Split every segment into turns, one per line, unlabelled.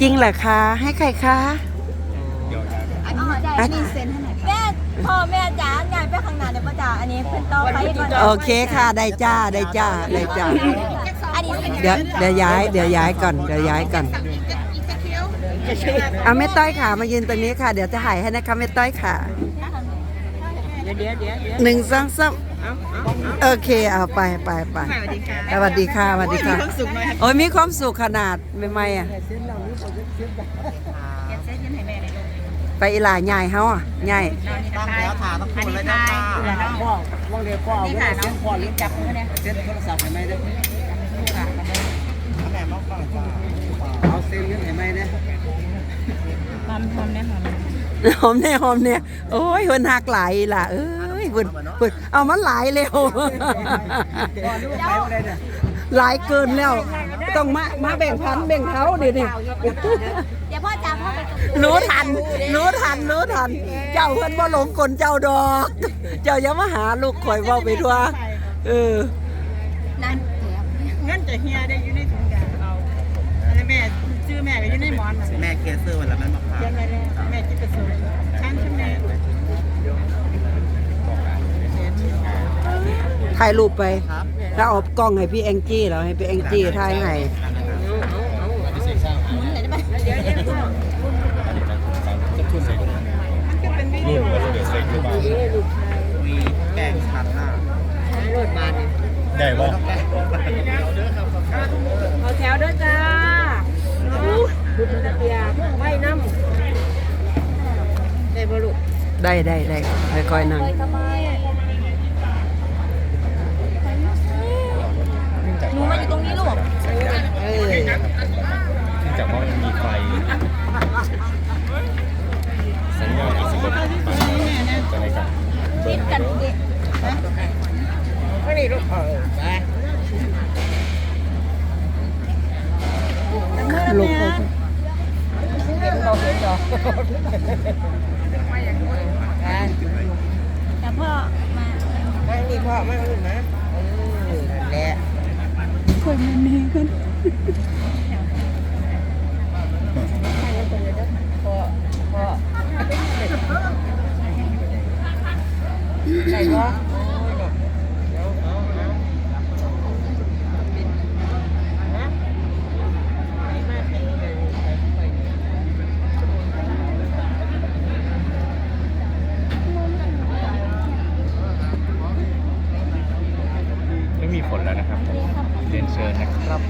จริงเหรอคะให้ใครคะ
อันนี้ได้อินเซนต์ให้หน่อย
แม่พ่อแม่จ๋าใหญ่ไปข้างหน้าเดี๋ยวป้าจ๋าอันนี้เพิ่นต่อไปก่อน
โอเคค่ะได้จ้าได้จ้าได้จ้า
อันนี้เป็น
เดี๋ยวเดี๋ยวย้ายเดี๋ยวย้ายก่อนเดี๋ยวย้ายก่อนเอาแม่ต้อยค่ะมายืนตรงนี้ค่ะ เดี๋ยวจะถ่ายให้นะคะแม่ต้อยค่ะ
เดี๋ยวเดี๋ยวเดี๋ยวเดี๋ยว
หนึ่งสองสาม โอเคเอาไปไปไป
สวัสดีค่ะ
สวัสดีค่ะสวัสดีค่ะ
ความสุขหน่อย
โอ้ยมีความสุขขนาดไม่ไม่อะ
เก็บเส้นยืนให้แม่เลย
ไปอีหลาใหญ่เฮาอะใหญ่
ตั้งแล้วค่ะต้องพูดเลยนะค่ะ
พ่อว่างเรียนพ่อเอา
นี่
ไว้
ค่ะ
เส้
น้อนง
พ่อหรือ
จับมือเนี่ย
เส้นโทรศัพท์ให้ไหมเด้อ
แม่มองฟังจ้า
เอาเส้นเงินให้ไหมเนี่ย
ความพร้อมเนี่ยค่ะ
หอมเนี่ยหอมเนี่ยโอ้ยเพิ่นหักหลายล่ะเอ้ย เพิ่นเพิ่นเอามันหลายเร็ว
พ่อรู้ไปว่าได้เนี่ย
หลายเกินแล้ว ต้องมามาแบ่งพันแบ่งเขาเดี๋ยวนี้
เดี๋ยวพ่อจ๋าพ่อไปกับ
รู้ทัน รู้ทัน รู้ทัน เจ้าเพิ่นบ่หลงกลเจ้าดอก เจ้าอย่ามาหาลูกข่อยเว้าไปทั่วเออ
นั่น
เงินจะเฮียได้อยู่ในถุงยางเอาแล้วแม่ชื่อแม่ก็อยู่ในหมอนน่ะ
แม่เคสเซอร์วันละแม่มาค่ะ
เขียนไว้แล้วแม่คิดประสงค์ช่างชื่อแม่
ถ่ายรูปไป
ครับ
แล้วเอากล้องให้พี่แองจี้แล้วให้พี่แองจี้ถ่ายให้
มันก็เป็นวิดีโอ
มีแกงชัดหน้า
ได้บ่
เอาแถวด้วยจ้าบุญตะเกียบไหว้น้ำได้บ่ลูก
ได้ได้ได้ค่อยๆนั่ง
เลยทำไมหนูมาอยู่ตรงนี้ลูก
เออ
เนื่องจากว่ามันมี ไฟ สัญญาณอิสระบางจะในการเบิ่
ติ
ง
ดกันดิ
ก็นี่ลูกเออไป
ลูกเขา
เห็นเราเห็นเรา
แต่พ่อมา
ไม่มีพ่อไม่รู้นะเออนั่นแหละ
คนนนี่กัน
พ่อพ่อใส่พ่อ
ไม่มีฝนแล้วนะครับผมเรียนเชิญนะครับ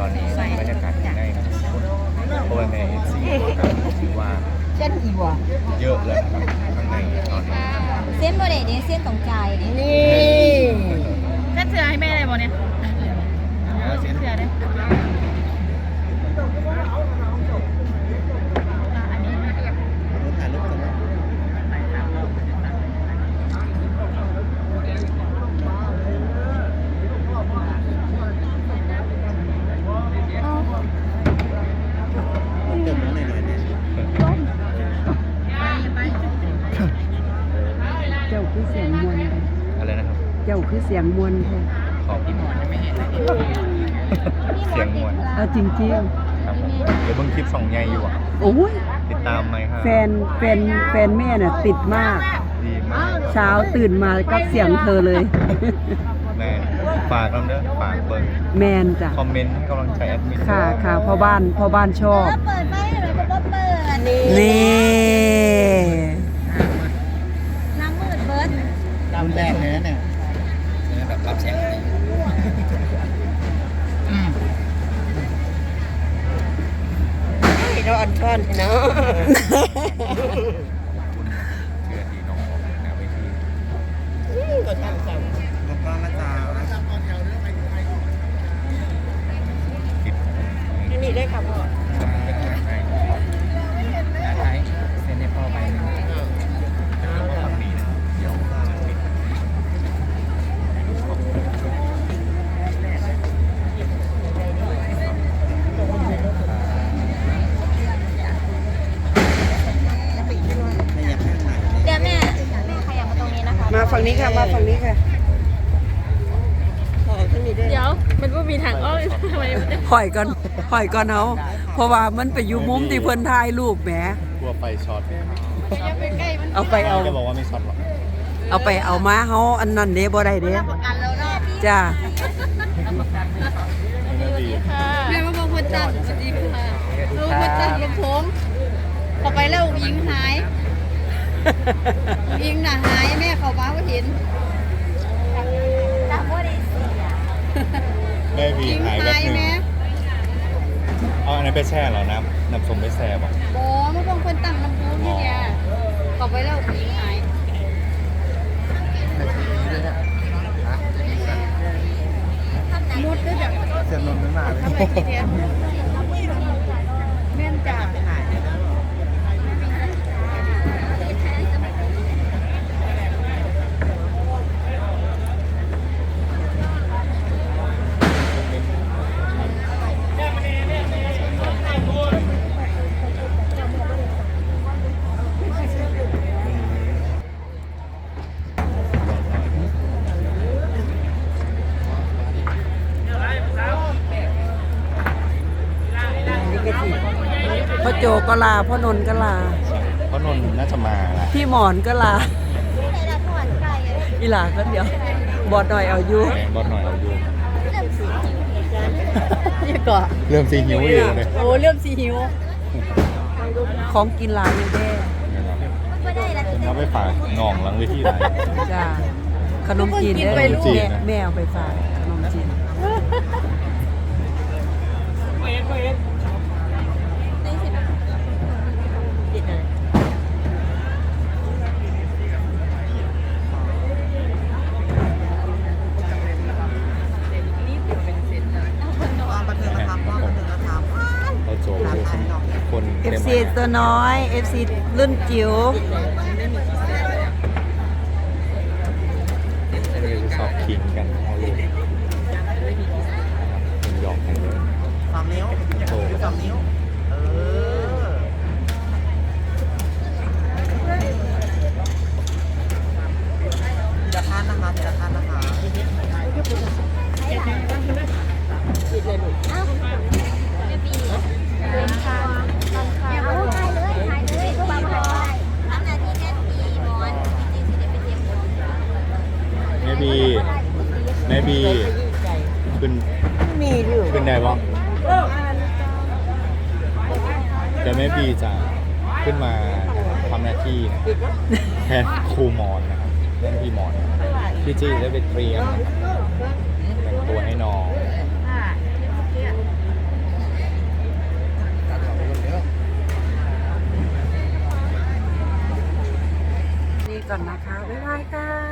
ตอนนี้บรรยากาศที่ได้นะครับโอ้ยแม่เอฟซีถือว่า
เช่นอีวะ
เยอะเลยนะครับข้างในตอนนี้
เส้นโบเดนี่เส้นตรงใจนี่
นี่แม่เสือให้แม่อะไรบ่เนี่ยเสือได้
ถ่ายรูปกันนะ
เอา
เติมน้องหน่อยๆเนี่ย
เจ้าคือเสียงมวล
อะไรนะครับ
เจ้าคือเสียงมวลแท้
ขอบคุณเสียงมวล
เอาจริง
ครับผมเดี๋ยวเบิ่งคลิปสองใหญ่อยู่อะ
ๆโอ้ย
ติดตามไหมครับ
แฟนแฟนแฟนแม่น่ะติดมาก
ดีมาก
เช้าตื่นมาก็เสียงเธอเลย
แม่ฝากน้ำเด้อฝากเบิ่ง
แมนจ้ะ
คอมเมนต์ให้กำลังใจแอดมิน
ค่ะค่ะพ่อบ้านพ่อบ้านชอบ
เปิดไฟเลยก็บ่เปิดนี่
ฝั่งนี้
ค่ะ
มาฝั่งนี้ค่ะ
ขอขึ้นนี่ด้วย
เดี๋ยวมันก็มีทางอ้อมทำไมมันจะ
หอยก่อนหอยก่อนเอาเพราะว่ามันไปอยู่มุมที่เพิ่นถ่ายรูปแหม
กลัวไฟช็อต
ไปใกล้มัน
เอาไปเอา
จะบอกว่าไม่ช็อตหรอก
เอาไปเอามาเฮาอันนั้นเด้บ่ได้เด้
ประกันแล้วเนาะ
จ้า
ไม่ดี
แม่มาบอกคนจัดสวัสดีค่ะลูกคนจัดกับผมพอไปแล้วยิงหาย ยิงน่ะหายแม่เขาบ้าว่าเห็นจับว่าได้เสีย
แม่วี
ยิง
หายแบ
หา
บ
ย
หนึง
แม่
เอาอันนั้นไปแช่เหรอน้ำน้ำส้มไปแช่บอก
บอมาบอกคนตั้งลำพูนนี่เนี่ยเขาไปแล้วยิงหายมุดด้วยแบบ
เสียงนนท์ไม่มาเลย
ทำไมทีเดีย จ
ก็ลาพ่อนนท์ก็ลา
เพราะนนท์น่าจะมาละ
พี่หมอนก็ลา
แต่ละถอนไก่
อีหลาคนเดียว บอดหน่อยเอาอยู่
แม่บอลหน่อยเอาดู
นี่ก่อน
เริ่มซีหิวอยู่เลย
โอ้เริ่มสีหิว
ของกินหลายอยู่แด้
ไม่ได้ละ
ผมเอาไปฝากหน่องหลังเวทีไร
จ้าขนมจีนเด้อ
ขนมจีน
แม่
นะ
แม่เอาไปฝากขนมจีน
ความบันเทิงนะครับความบันเทิงนะครับ
เราโจมดูคน
เอฟ
เตั
วน้อยเอฟซีรุ่นจิ๋ว
ไม่ได้ชอบขิงกันหยอกกันเลย
สามนิ้ว
โต
สามนิ้ว เออทีละท่านนะคะทีละท่านนะคะ
เอาถ่ายเลยถ่ายเลยก็มาถ่ายทำหน้าที่แม่ปีมอนจริงๆสิได้ไปเตรียมตัว
แม่ บีแม่บีขึ้น
มีอยู่
ขึ้นได้บ้างแต่แม่บีจะขึ้นมาทำหน้าที่นะแทนครูหมอนนะครับเล่นพี่หมอนพี่จี้ได้ไปเตรียมนะครับแต่งตัวให้น้อง
นี่ก่อนนะคะ บ๊ายบายค่ะ